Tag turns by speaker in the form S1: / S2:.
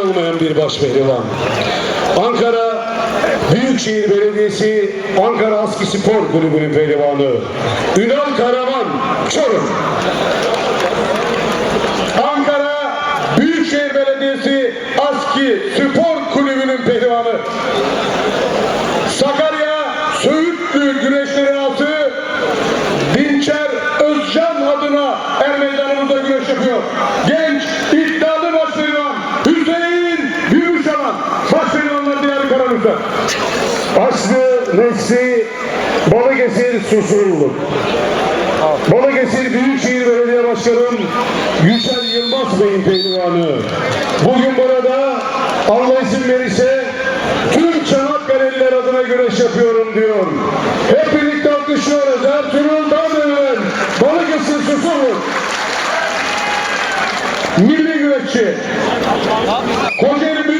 S1: olmayan bir baş pehlivan. Ankara Büyükşehir Belediyesi Ankara Aski Spor Kulübü'nün pehlivanı. Ünal Karaman Çorum. Ankara Büyükşehir Belediyesi Aski Spor Kulübü'nün pehlivanı. Sakarya Söğütlü Güreşleri Altı Dinçer Özcan adına er meydanımızda güreş yapıyor. Genç, iddialı baş pehlivan Hüseyin Gümüşalan. Baş pehlivanlar Karamür'de. Aslı Nesli Balıkesir Susurlu. Balıkesir Büyükşehir Belediye Başkanım Yücel Yılmaz Bey'in pehlivanı. Bugün burada Allah izin verirse tüm Çanakkale'liler adına güreş yapıyorum diyor. Hep birlikte alkışlıyoruz. Ertuğrul Dağdöven, Balıkesir Susurlu. Milli güreşçi. Kocaeli Büyükşehir